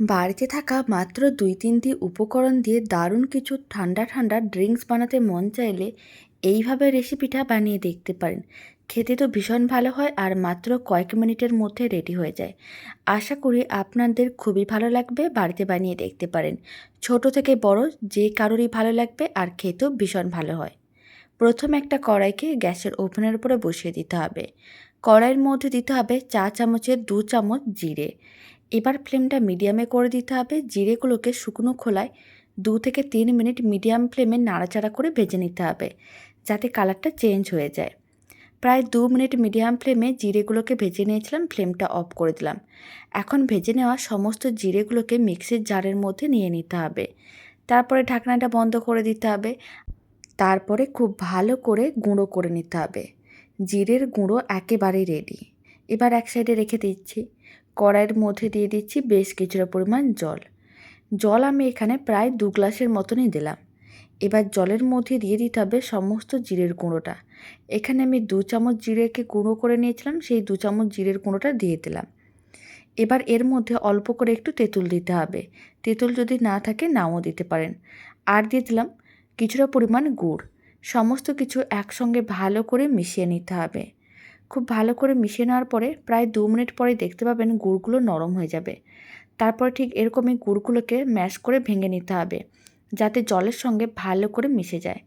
বাড়িতে থাকা মাত্র দুই তিনটি উপকরণ দিয়ে দারুণ কিছু ঠান্ডা ঠান্ডা ড্রিঙ্কস বানাতে মন চাইলে এইভাবে রেসিপিটা বানিয়ে দেখতে পারেন। খেতে তো ভীষণ ভালো হয় আর মাত্র কয়েক মিনিটের মধ্যে রেডি হয়ে যায়। আশা করি আপনাদের খুবই ভালো লাগবে, বাড়িতে বানিয়ে দেখতে পারেন। ছোট থেকে বড় যে কারোরই ভালো লাগবে আর খেতেও ভীষণ ভালো হয়। প্রথমে একটা কড়াইকে গ্যাসের ওভেনের উপরে বসিয়ে দিতে হবে। কড়াইয়ের মধ্যে দিতে হবে চা চামচের দু চামচ জিরে। এবার ফ্লেমটা মিডিয়ামে করে দিতে হবে। জিরেগুলোকে শুকনো খোলায় দু থেকে তিন মিনিট মিডিয়াম ফ্লেমে নাড়াচাড়া করে ভেজে নিতে হবে, যাতে কালারটা চেঞ্জ হয়ে যায়। প্রায় দু মিনিট মিডিয়াম ফ্লেমে জিরেগুলোকে ভেজে নিয়েছিলাম, ফ্লেমটা অফ করে দিলাম। এখন ভেজে নেওয়া সমস্ত জিরেগুলোকে মিক্সির জারের মধ্যে নিয়ে নিতে হবে। তারপরে ঢাকনাটা বন্ধ করে দিতে হবে। তারপরে খুব ভালো করে গুঁড়ো করে নিতে হবে। জিরের গুঁড়ো একেবারেই রেডি এবার এক সাইডে রেখে দিচ্ছি। কড়াইয়ের মধ্যে দিয়ে দিচ্ছি বেশ কিছুটা পরিমাণ জল। জল আমি এখানে প্রায় দু গ্লাসের মতনই দিলাম। এবার জলের মধ্যে দিয়ে দিতে হবে সমস্ত জিরের গুঁড়োটা। এখানে আমি দু চামচ জিরেকে গুঁড়ো করে নিয়েছিলাম, সেই দু চামচ জিরের গুঁড়োটা দিয়ে দিলাম। এবার এর মধ্যে অল্প করে একটু তেঁতুল দিতে হবে। তেঁতুল যদি না থাকে, নাও দিতে পারেন। আর দিয়ে দিলাম কিছুটা পরিমাণ গুড়। সমস্ত কিছু একসঙ্গে ভালো করে মিশিয়ে নিতে হবে। খুব ভালো করে মিশিয়ে নেওয়ার পরে প্রায় দু মিনিট পরে দেখতে পাবেন গুড়গুলো নরম হয়ে যাবে। তারপর ঠিক এরকমই গুড়গুলোকে ম্যাশ করে ভেঙে নিতে হবে, যাতে জলের সঙ্গে ভালো করে মিশে যায়।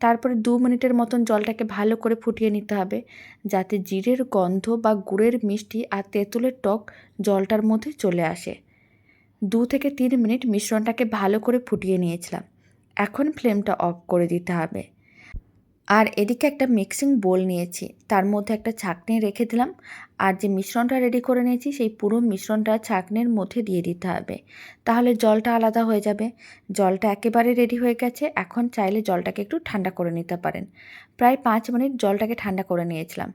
তারপরে দু মিনিটের মতন জলটাকে ভালো করে ফুটিয়ে নিতে হবে, যাতে জিরের গন্ধ বা গুড়ের মিষ্টি আর তেঁতুলের টক জলটার মধ্যে চলে আসে। দু থেকে তিন মিনিট মিশ্রণটাকে ভালো করে ফুটিয়ে নিয়েছিলাম। এখন ফ্লেমটা অফ করে দিতে হবে। আর এদিকে একটা মিক্সিং বোল নিয়েছি। তার মধ্যে একটা ছাঁকনি রেখে দিলাম। আর যে মিশ্রণটা রেডি করে নিয়েছি, সেই পুরো মিশ্রণটা ছাঁকনির মধ্যে দিয়ে দিতে হবে। তাহলে জলটা আলাদা হয়ে যাবে। জলটা একেবারে রেডি হয়ে গেছে। এখন চাইলে জলটাকে একটু ঠান্ডা করে নিতে পারেন। প্রায় পাঁচ মিনিট জলটাকে ঠান্ডা করে নিয়েছিলাম।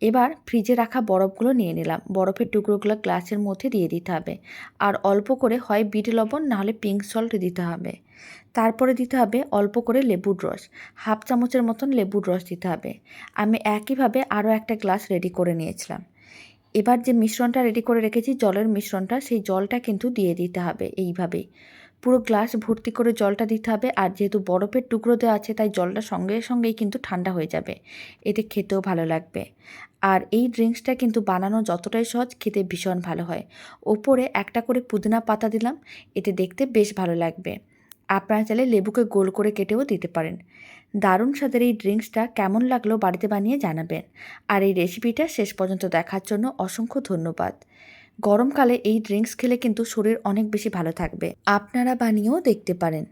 এবার ফ্রিজে রাখা বরফগুলো নিয়ে নিলাম। বরফের টুকরোগুলো গ্লাসের মধ্যে দিয়ে দিতে হবে। আর অল্প করে হয় বিট লবণ, নাহলে পিঙ্ক সল্ট দিতে হবে। তারপরে দিতে হবে অল্প করে লেবুর রস। হাফ চামচের মতন লেবুর রস দিতে হবে। আমি একইভাবে আরও একটা গ্লাস রেডি করে নিয়েছিলাম। এবার যে মিশ্রণটা রেডি করে রেখেছি, জলের মিশ্রণটা, সেই জলটা কিন্তু দিয়ে দিতে হবে এইভাবেই। পুরো গ্লাস ভর্তি করে জলটা দিতে হবে আর যেহেতু বরফের টুকরো দেওয়া আছে, তাই জলটা সঙ্গে সঙ্গেই কিন্তু ঠান্ডা হয়ে যাবে। এতে খেতেও ভালো লাগবে। আর এই ড্রিঙ্কসটা কিন্তু বানানো যতটাই সহজ, খেতে ভীষণ ভালো হয়। ওপরে একটা করে পুদিনা পাতা দিলাম, এতে দেখতে বেশ ভালো লাগবে। আপনারা চাইলে লেবুকে গোল করে কেটেও দিতে পারেন। দারুণ স্বাদের এই ড্রিঙ্কসটা কেমন লাগল বাড়িতে বানিয়ে জানাবেন। আর এই রেসিপিটা শেষ পর্যন্ত দেখার জন্য অসংখ্য ধন্যবাদ। গরমকালে এই ড্রিঙ্কস খেলে কিন্তু শরীর অনেক বেশি ভালো থাকবে। আপনারা বানিয়েও দেখতে পারেন।